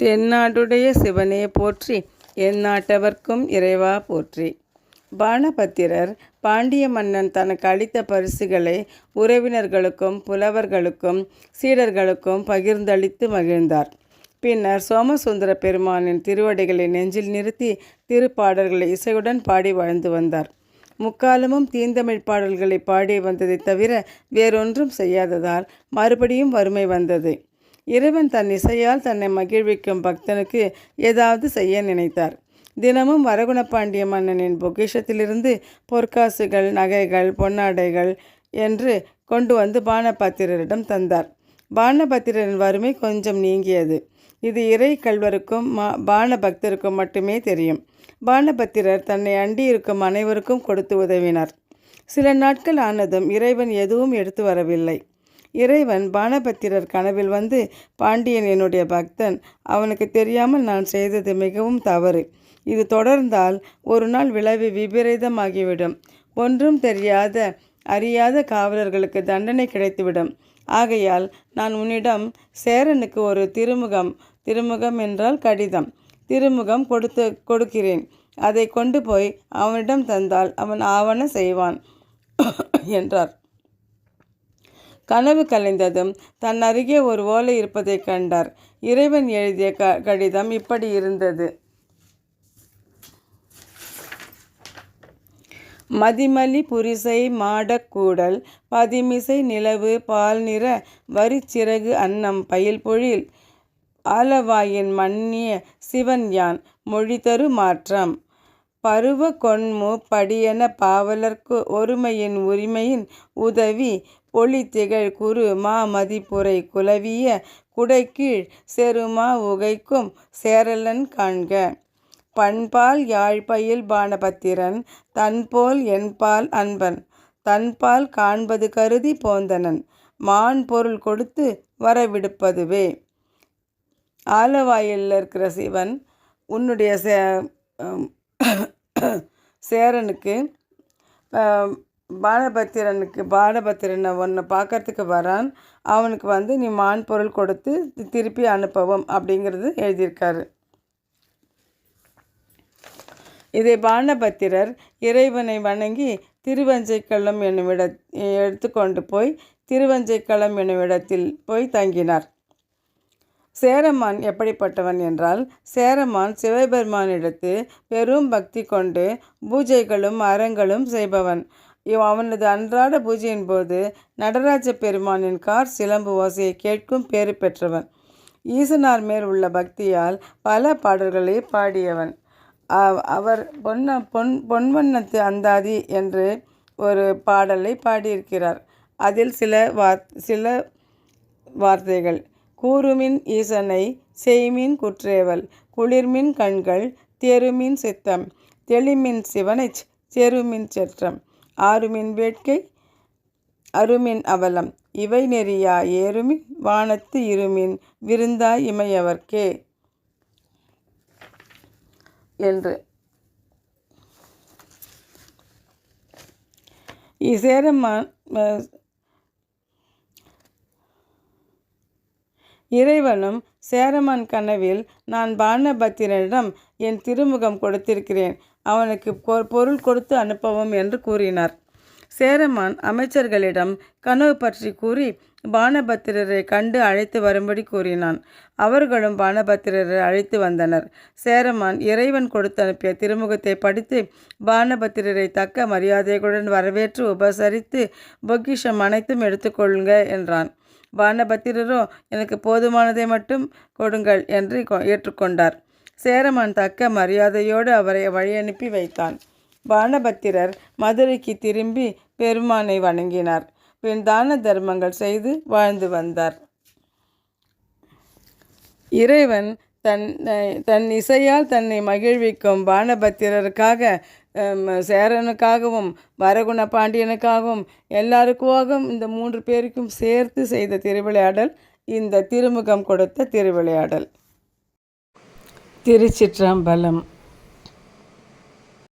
தென்னாடுடைய சிவனே போற்றி எந்நாட்டவர்க்கும் இறைவா போற்றி. பாணபத்திரர் பாண்டிய மன்னன் தனக்கு அளித்த பரிசுகளை உறவினர்களுக்கும் புலவர்களுக்கும் சீடர்களுக்கும் பகிர்ந்தளித்து மகிழ்ந்தார். பின்னர் சோமசுந்தர பெருமானின் திருவடிகளை நெஞ்சில் நிறுத்தி திருப்பாடல்களை இசையுடன் பாடி வாழ்ந்து வந்தார். முக்காலமும் தீந்தமிழ் பாடல்களை பாடி வந்ததை தவிர வேறொன்றும் செய்யாததால் மறுபடியும் வறுமை வந்தது. இறைவன் தன் இசையால் தன்னை மகிழ்விக்கும் பக்தனுக்கு ஏதாவது செய்ய நினைத்தார். தினமும் வரகுணபாண்டிய மன்னனின் பொக்கிஷத்திலிருந்து பொற்காசுகள் நகைகள் பொன்னாடைகள் என்று கொண்டு வந்து பானபத்திரரிடம் தந்தார். பானபத்திரரின் வறுமை கொஞ்சம் நீங்கியது. இது இறை கல்வருக்கும் மா பானபக்தருக்கும் மட்டுமே தெரியும். பானபத்திரர் தன்னை அண்டி இருக்கும் அனைவருக்கும் கொடுத்து உதவினார். சில நாட்கள் ஆனதும் இறைவன் எதுவும் எடுத்து வரவில்லை. இறைவன் பானபத்திரர் கனவில் வந்து பாண்டியன் என்னுடைய பக்தன். அவனுக்கு தெரியாமல் நான் செய்தது மிகவும் தவறு. இது தொடர்ந்தால் ஒரு நாள் விளைவு விபரீதமாகிவிடும். ஒன்றும் தெரியாத அறியாத காவலர்களுக்கு தண்டனை கிடைத்துவிடும். ஆகையால் நான் உன்னிடம் சேரனுக்கு ஒரு திருமுகம் திருமுகம் என்றால் கடிதம். திருமுகம் கொடுத்து கொடுக்கிறேன். அதை கொண்டு போய் அவனிடம் தந்தால் அவன் ஆவண செய்வான். என்றார். கனவு கலைந்ததும் தன் அருகே ஒரு ஓலை இருப்பதைக் கண்டார். இறைவன் எழுதிய க கடிதம் இப்படி இருந்தது. மதிமலி புரிசை மாடக்கூடல் பதிமிசை நிலவு பால் நிற வரிச்சிறகு அன்னம் பயில் பொழில் ஆலவாயின் மன்னிய சிவன் யான் மொழிதரு மாற்றம். பருவ கொன்மு படியன பாவலர்க்கு ஒருமையின் உரிமையின் உதவி ஒளி திகழ் குரு மா மதிப்புரை குலவிய குடைக்கீழ் செருமா உகைக்கும் சேரலன் காண்க. பண்பால் யாழ்பயில் பானபத்திரன் தன்போல் என்பால் அன்பன் தன்பால் காண்பது கருதி போந்தனன் மான் பொருள் கொடுத்து வரவிடுப்பதுவே. ஆலவாயில் இருக்கிற சிவன் உன்னுடைய சே சேரனுக்கு பானபத்திரனுக்கு பாலபத்திரனை ஒன்று பார்க்கறதுக்கு வரான். அவனுக்கு வந்து நீ மான் பொருள் கொடுத்து திருப்பி அனுப்பவும் அப்படிங்கிறது எழுதியிருக்காரு. இதை பானபத்திரர் இறைவனை வணங்கி திருவஞ்சைக்களம் என்னும் இட எடுத்துக்கொண்டு போய் திருவஞ்சைக்களம் என்னும் இடத்தில் போய் தங்கினார். சேரமான் எப்படிப்பட்டவன் என்றால் சேரமான் சிவபெருமானிடத்து பெரும் பக்தி கொண்டு பூஜைகளும் அறங்களும் செய்பவன். இவ் அவனது அன்றாட பூஜையின் போது நடராஜ பெருமானின் கார் சிலம்பு ஓசையை கேட்கும் பேறு பெற்றவன். ஈசனார் மேல் உள்ள பக்தியால் பல பாடல்களை பாடியவன். அவர் பொன்ன பொன் பொன்வண்ணத்து அந்தாதி என்று ஒரு பாடலை பாடியிருக்கிறார். அதில் சில வார் சில வார்த்தைகள். கூறுமின் ஈசனை செய்மின் குற்றேவல் குளிர்மின் கண்கள் தெருமின் சித்தம் தெளிமின் சிவனை செருமின் செற்றம். ஆறுமின் வேட்கை அருமின் அவலம். இவை நெறியா ஏறுமின் வானத்து இருமின் விருந்தாய் இமையவர்க்கே. என்று. சேரமான் இறைவனும் சேரமான் கனவில் நான் பானபத்திரனிடம் என் திருமுகம் கொடுத்திருக்கிறேன். அவனுக்கு பொருள் கொடுத்து அனுப்பவும் என்று கூறினார். சேரமான் அமைச்சர்களிடம் கனவு பற்றி கூறி பானபத்திரரை கண்டு அழைத்து வரும்படி கூறினான். அவர்களும் பானபத்திரரை அழைத்து வந்தனர். சேரமான் இறைவன் கொடுத்து அனுப்பிய திருமுகத்தை படித்து பானபத்திரரை தக்க மரியாதைகளுடன் வரவேற்று உபசரித்து பொக்கிஷம் அனைத்தும் எடுத்துக்கொள்ளுங்க என்றான். பானபத்திரரோ எனக்கு போதுமானதை மட்டும் கொடுங்கள் என்று ஏற்றுக்கொண்டார். சேரமான் தக்க மரியாதையோடு அவரை வழியனுப்பி வைத்தான். பானபத்திரர் மதுரைக்கு திரும்பி பெருமானை வணங்கினார். பின் தான தர்மங்கள் செய்து வாழ்ந்து வந்தார். இறைவன் தன் தன் இசையால் தன்னை மகிழ்விக்கும் பானபத்திரருக்காக சேரனுக்காகவும் வரகுண பாண்டியனுக்காகவும் எல்லாருக்காகவும் இந்த மூன்று பேருக்கும் சேர்த்து செய்த திருவிளையாடல் இந்த திருமுகம் கொடுத்த திருவிளையாடல். திருச்சிற்றம்பலம்.